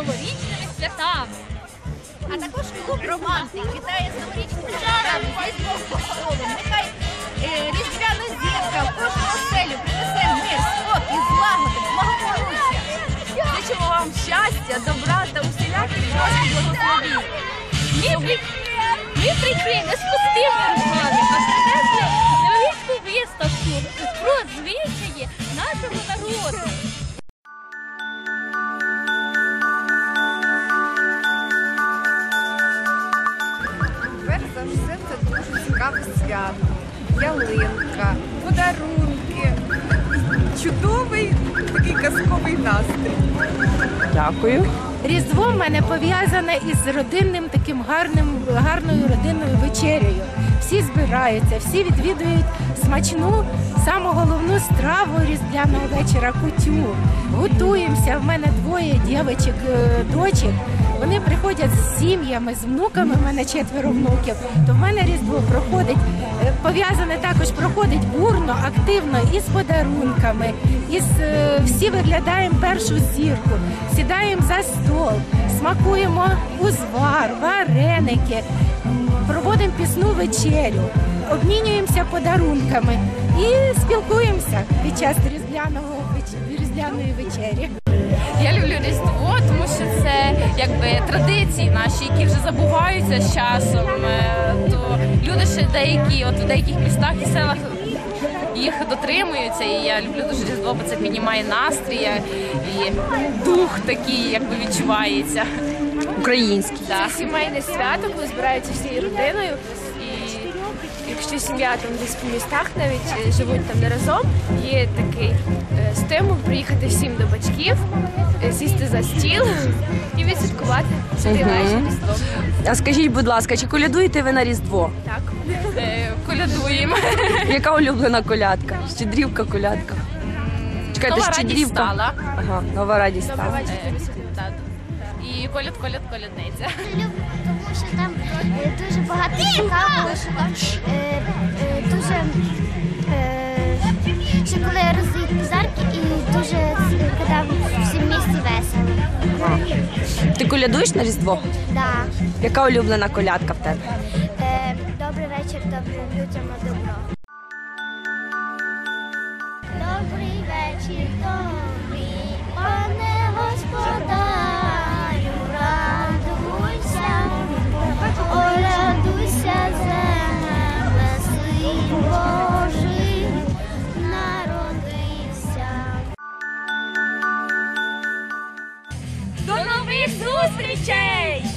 новорічними святами. А також клуб романтик вітає з новорічними святами зі школу. Нехай е, різдвяна зірка в кожну оселю принесе мир, спокій, злагоди, благополуччя. Хочемо вам щастя, добра та усіляких Божих благословінь. Ми прикриємо з пустими руками. Свято. Ялинка, подарунки. Чудовий такий казковий настрій. Дякую. Різдво в мене пов'язане із родинним таким гарним, гарною родинною вечерею. Всі збираються, всі відвідують смачну, саму головну страву різдвяного вечора кутю. Готуємося. В мене двоє дівчаток, е, дочок. Вони приходять з сім'ями, з внуками. В мене четверо внуків. То в мене різдво проходить е, пов'язане також проходить бурно, активно із подарунками. Із е, всі виглядаємо першу зірку, сідаємо за стол, смакуємо узвар, вареники, проводимо пісну вечерю, обмінюємося подарунками і спілкуємося під час різдвяного різдвяної вечері. Я люблю Різдво, тому що це якби традиції наші, які вже забуваються з часом. Е, То люди ще деякі, от в деяких містах і селах їх дотримуються. І я люблю дуже Різдво, бо це піднімає настрій е, і дух такий, якби відчувається. Український. Да. сімейне свято, коли збираються всією родиною. Якщо сім'я там десь по містах навіть е, живуть там не разом, є такий е, стимул приїхати всім до батьків, е, сісти за стіл і відсвяткувати цей вечір Різдво. А скажіть, будь ласка, чи колядуєте ви на Різдво? Так. Колядуємо. Яка улюблена колядка? Щедрівка, колядка. Чекайте, Нова радість стала. Ага, нова радість стала. І коляд, коляд, колядниця. люблю, тому що там е, дуже багато цікавого, що там е, е, дуже е, що коли роздають подарки і дуже коли в всім місті весело. Ти колядуєш на Різдво? Да. Яка улюблена колядка в тебе? Е, добрий вечір, добрим людям на добро. нових зустрічей!